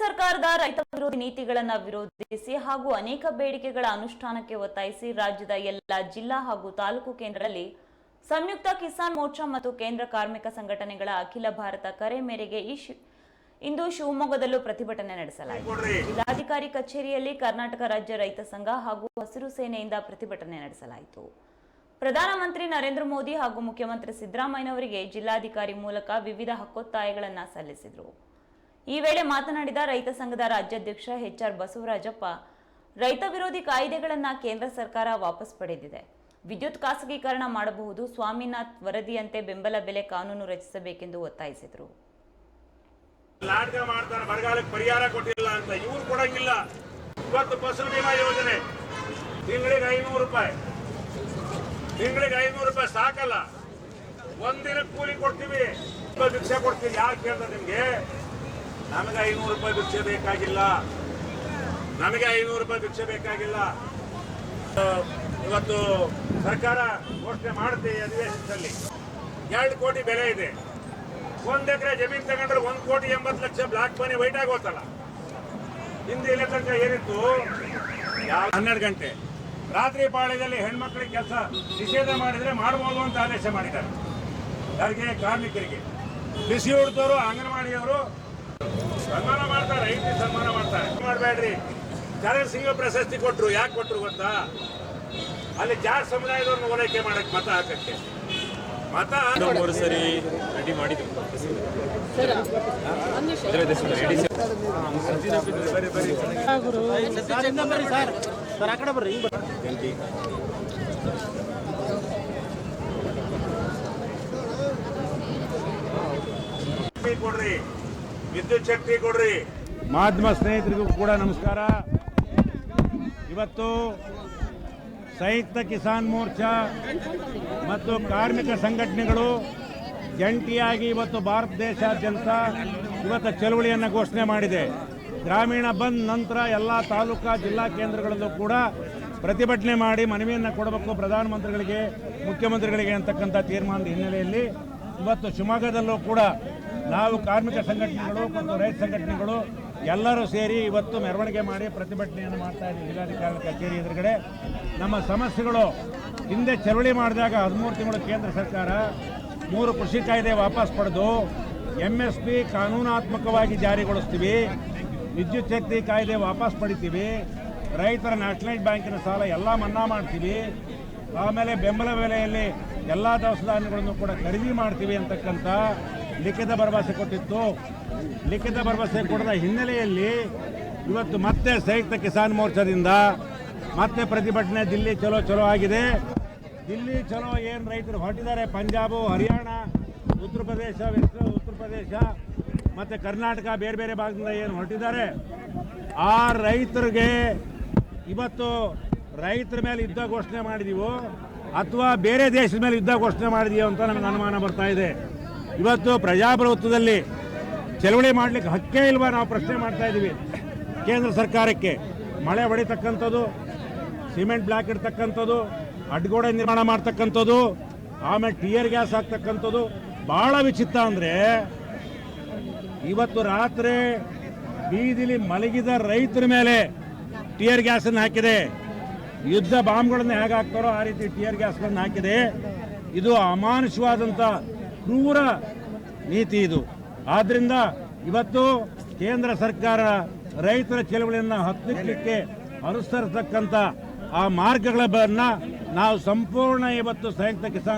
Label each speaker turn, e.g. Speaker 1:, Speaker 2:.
Speaker 1: ಸರ್ಕಾರದ ರೈತ ವಿರೋಧಿ ನೀತಿಗಳನ್ನು ವಿರೋಧಿಸಿ ಹಾಗೂ ಅನೇಕ ಬೇಡಿಕೆಗಳ ಅನುಷ್ಠಾನಕ್ಕೆ ಒತ್ತಾಯಿಸಿ ರಾಜ್ಯದ ಎಲ್ಲ ಜಿಲ್ಲಾ ಹಾಗೂ ತಾಲೂಕು ಕೇಂದ್ರದಲ್ಲಿ ಸಂಯುಕ್ತ ಕಿಸಾನ್ ಮೋರ್ಚಾ ಮತ್ತು ಕೇಂದ್ರ ಕಾರ್ಮಿಕ ಸಂಘಟನೆಗಳ ಅಖಿಲ ಭಾರತ ಕರೆ ಮೇರೆಗೆ ಈ ಇಂದು ಶಿವಮೊಗ್ಗದಲ್ಲೂ ಪ್ರತಿಭಟನೆ ನಡೆಸಲಾಯಿತು ಜಿಲ್ಲಾಧಿಕಾರಿ ಕಚೇರಿಯಲ್ಲಿ ಕರ್ನಾಟಕ ರಾಜ್ಯ ರೈತ ಸಂಘ ಹಾಗೂ ಹಸಿರು ಸೇನೆಯಿಂದ ಪ್ರತಿಭಟನೆ ನಡೆಸಲಾಯಿತು ಪ್ರಧಾನಮಂತ್ರಿ ನರೇಂದ್ರ ಮೋದಿ ಹಾಗೂ ಮುಖ್ಯಮಂತ್ರಿ ಸಿದ್ದರಾಮಯ್ಯನವರಿಗೆ ಜಿಲ್ಲಾಧಿಕಾರಿ ಮೂಲಕ ವಿವಿಧ ಹಕ್ಕೊತ್ತಾಯಗಳನ್ನು ಸಲ್ಲಿಸಿದರು ಈ ವೇಳೆ ಮಾತನಾಡಿದ ರೈತ ಸಂಘದ ರಾಜ್ಯಾಧ್ಯಕ್ಷ ಎಚ್ ಆರ್ ಬಸವರಾಜಪ್ಪ ರೈತ ವಿರೋಧಿ ಕಾಯ್ದೆಗಳನ್ನು ಕೇಂದ್ರ ಸರ್ಕಾರ ವಾಪಸ್ ಪಡೆದಿದೆ ವಿದ್ಯುತ್ ಖಾಸಗೀಕರಣ ಮಾಡಬಹುದು ಸ್ವಾಮಿನಾಥ್ ವರದಿಯಂತೆ ಬೆಂಬಲ ಬೆಲೆ ಕಾನೂನು ರಚಿಸಬೇಕೆಂದು ಒತ್ತಾಯಿಸಿದರು
Speaker 2: ನಾಟಕ ಮಾಡ್ತಾರೆ ಬರಗಾಲಕ್ಕೆ ಪರಿಹಾರ ಕೊಟ್ಟಿಲ್ಲ ಅಂತ ಇವ್ರು ಕೊಡಂಗಿಲ್ಲ ಇವತ್ತು ಫಸಲು ಬಿಮಾ ಯೋಜನೆ ತಿಂಗಳಿಗೆ ಐನೂರು ರೂಪಾಯಿ ತಿಂಗಳಿಗೆ ಐನೂರು ರೂಪಾಯಿ ಸಾಕಲ್ಲ ಒಂದಿನ ಕೂಲಿ ಕೊಡ್ತೀವಿ ಭಿಕ್ಷೆ ಕೊಡ್ತೀವಿ ಯಾರು ಕೇಳ್ತಾರೆ ನಿಮ್ಗೆ ನಮಗೆ ಐನೂರು ರೂಪಾಯಿ ಭಿಕ್ಷೆ ಬೇಕಾಗಿಲ್ಲ ನಮಗೆ ಐನೂರು ರೂಪಾಯಿ ಭಿಕ್ಷೆ ಬೇಕಾಗಿಲ್ಲ ಇವತ್ತು ಸರ್ಕಾರ ಘೋಷಣೆ ಮಾಡುತ್ತೆ ಅಧಿವೇಶನದಲ್ಲಿ ಎರಡು ಕೋಟಿ ಬೆಲೆ ಇದೆ ಒಂದ್ ಎಕರೆ ಜಮೀನು ತಗೊಂಡ್ರೆ ಒಂದ್ ಕೋಟಿ ಎಂಬತ್ತು ಲಕ್ಷ ಬ್ಲಾಕ್ ಮನಿ ವೈಟ್ ಆಗೋತಲ್ಲ ಹಿಂದೆ ಇಲ್ಲ ತನಕ ಏನಿತ್ತು ಹನ್ನೆರಡು ಗಂಟೆ ರಾತ್ರಿ ಪಾಳ್ಯದಲ್ಲಿ ಹೆಣ್ಮಕ್ಳಿಗೆ ಕೆಲಸ ನಿಷೇಧ ಮಾಡಿದ್ರೆ ಮಾಡಬಹುದು ಅಂತ ಆದೇಶ ಮಾಡಿದ್ದಾರೆ ಯಾರಿಗೆ ಕಾರ್ಮಿಕರಿಗೆ ಬಿಸಿ ಉಡ್ತವರು ಅಂಗನವಾಡಿಯವರು ಸನ್ಮಾನ ಮಾಡ್ತಾರೆ ಐತಿ ಸನ್ಮಾನ ಮಾಡ್ತಾರೆ ಮಾಡಬೇಡ್ರಿ ಚರಣ್ ಸಿಂಗ್ ಪ್ರಶಸ್ತಿ ಕೊಟ್ಟರು ಯಾಕೆ ಕೊಟ್ಟರು ಗೊತ್ತಾ ಅಲ್ಲಿ ಜಾರ್ ಸಮುದಾಯದವ್ರನ್ನ ಓಲೈಕೆ ಮಾಡಕ್ಕೆ ಮತ ಹಾಕಕ್ಕೆ ಮತ ಮೂರು ಸರಿ ರೆಡಿ ಮಾಡಿದ್ರು ಸರ್ ಆ ಕಡೆ ಬರ್ರಿ ಕೊಡ್ರಿ ವಿದ್ಯುತ್ ಶಕ್ತಿ ಕೊಡ್ರಿ ಮಾಧ್ಯಮ ಸ್ನೇಹಿತರಿಗೂ ಕೂಡ ನಮಸ್ಕಾರ ಇವತ್ತು ಸಂಯುಕ್ತ ಕಿಸಾನ್ ಮೋರ್ಚಾ ಮತ್ತು ಕಾರ್ಮಿಕ ಸಂಘಟನೆಗಳು ಜಂಟಿಯಾಗಿ ಇವತ್ತು ಭಾರತ ದೇಶಾದ್ಯಂತ ಇವತ್ತು ಚಳುವಳಿಯನ್ನು ಘೋಷಣೆ ಮಾಡಿದೆ ಗ್ರಾಮೀಣ ಬಂದ್ ನಂತರ ಎಲ್ಲ ತಾಲೂಕಾ ಜಿಲ್ಲಾ ಕೇಂದ್ರಗಳಲ್ಲೂ ಕೂಡ ಪ್ರತಿಭಟನೆ ಮಾಡಿ ಮನವಿಯನ್ನು ಕೊಡಬೇಕು ಪ್ರಧಾನಮಂತ್ರಿಗಳಿಗೆ ಮುಖ್ಯಮಂತ್ರಿಗಳಿಗೆ ಅಂತಕ್ಕಂಥ ತೀರ್ಮಾನದ ಹಿನ್ನೆಲೆಯಲ್ಲಿ ಇವತ್ತು ಶಿವಮೊಗ್ಗದಲ್ಲೂ ಕೂಡ ನಾವು ಕಾರ್ಮಿಕ ಸಂಘಟನೆಗಳು ಮತ್ತು ರೈತ ಸಂಘಟನೆಗಳು ಎಲ್ಲರೂ ಸೇರಿ ಇವತ್ತು ಮೆರವಣಿಗೆ ಮಾಡಿ ಪ್ರತಿಭಟನೆಯನ್ನು ಮಾಡ್ತಾ ಇದ್ದೀವಿ ಜಿಲ್ಲಾಧಿಕಾರಿ ಕಚೇರಿ ಎದುರುಗಡೆ ನಮ್ಮ ಸಮಸ್ಯೆಗಳು ಹಿಂದೆ ಚಳವಳಿ ಮಾಡಿದಾಗ ಹದಿಮೂರು ತಿಂಗಳು ಕೇಂದ್ರ ಸರ್ಕಾರ ಮೂರು ಕೃಷಿ ಕಾಯ್ದೆ ವಾಪಸ್ ಪಡೆದು ಎಂ ಎಸ್ ಪಿ ಕಾನೂನಾತ್ಮಕವಾಗಿ ಜಾರಿಗೊಳಿಸ್ತೀವಿ ವಿದ್ಯುತ್ ಶಕ್ತಿ ಕಾಯ್ದೆ ವಾಪಸ್ ಪಡಿತೀವಿ ರೈತರ ನ್ಯಾಷನಲೈಸ್ ಬ್ಯಾಂಕಿನ ಸಾಲ ಎಲ್ಲ ಮನ್ನಾ ಮಾಡ್ತೀವಿ ಆಮೇಲೆ ಬೆಂಬಲ ಬೆಲೆಯಲ್ಲಿ ಎಲ್ಲ ದವಸ ಕೂಡ ಖರೀದಿ ಮಾಡ್ತೀವಿ ಅಂತಕ್ಕಂಥ ಲಿಖಿತ ಭರವಸೆ ಕೊಟ್ಟಿತ್ತು ಲಿಖಿತ ಭರವಸೆ ಕೊಡದ ಹಿನ್ನೆಲೆಯಲ್ಲಿ ಇವತ್ತು ಮತ್ತೆ ಸಂಯುಕ್ತ ಕಿಸಾನ್ ಮೋರ್ಚಾದಿಂದ ಮತ್ತೆ ಪ್ರತಿಭಟನೆ ದಿಲ್ಲಿ ಚಲೋ ಚಲೋ ಆಗಿದೆ ದಿಲ್ಲಿ ಚಲೋ ಏನು ರೈತರು ಹೊರಟಿದ್ದಾರೆ ಪಂಜಾಬು ಹರಿಯಾಣ ಉತ್ತರ ಪ್ರದೇಶ ಉತ್ತರ ಪ್ರದೇಶ ಮತ್ತು ಕರ್ನಾಟಕ ಬೇರೆ ಬೇರೆ ಭಾಗದಿಂದ ಏನು ಹೊರಟಿದ್ದಾರೆ ಆ ರೈತರಿಗೆ ಇವತ್ತು ರೈತರ ಮೇಲೆ ಯುದ್ಧ ಘೋಷಣೆ ಮಾಡಿದೀವೋ ಅಥವಾ ಬೇರೆ ದೇಶದ ಮೇಲೆ ಯುದ್ಧ ಘೋಷಣೆ ಮಾಡಿದೀವೋ ಅಂತ ನಮಗೆ ಅನುಮಾನ ಬರ್ತಾ ಇದೆ ಇವತ್ತು ಪ್ರಜಾಪ್ರಭುತ್ವದಲ್ಲಿ ಚಳವಳಿ ಮಾಡಲಿಕ್ಕೆ ಹಕ್ಕೇ ಇಲ್ವಾ ನಾವು ಪ್ರಶ್ನೆ ಮಾಡ್ತಾ ಇದ್ದೀವಿ ಕೇಂದ್ರ ಸರ್ಕಾರಕ್ಕೆ ಮಳೆ ಹೊಡಿತಕ್ಕಂಥದ್ದು ಸಿಮೆಂಟ್ ಬ್ಲಾಕ್ ಇಡ್ತಕ್ಕಂಥದ್ದು ಅಡ್ಗೋಡೆ ನಿರ್ಮಾಣ ಮಾಡ್ತಕ್ಕಂಥದ್ದು ಆಮೇಲೆ ಟಿಯರ್ ಗ್ಯಾಸ್ ಹಾಕ್ತಕ್ಕಂಥದ್ದು ಭಾಳ ವಿಚಿತ್ರ ಅಂದರೆ ಇವತ್ತು ರಾತ್ರಿ ಬೀದಿಲಿ ಮಲಗಿದ ರೈತರ ಮೇಲೆ ಟಿಯರ್ ಗ್ಯಾಸನ್ನು ಹಾಕಿದೆ ಯುದ್ಧ ಬಾಂಬ್ಗಳನ್ನು ಹೇಗೆ ಹಾಕ್ತಾರೋ ಆ ರೀತಿ ಟಿಯರ್ ಗ್ಯಾಸ್ಗಳನ್ನು ಹಾಕಿದೆ ಇದು ಅಮಾನುಷವಾದಂಥ ಕ್ರೂರ ನೀತಿ ಇದು ಆದ್ದರಿಂದ ಇವತ್ತು ಕೇಂದ್ರ ಸರ್ಕಾರ ರೈತರ ಚಳವಳಿಯನ್ನು ಹತ್ತಿಕ್ಕಕ್ಕೆ ಅನುಸರಿಸತಕ್ಕಂಥ ಆ ಮಾರ್ಗಗಳ ನಾವು ಸಂಪೂರ್ಣ ಇವತ್ತು ಸಂಯುಕ್ತ ಕಿಸಾನ್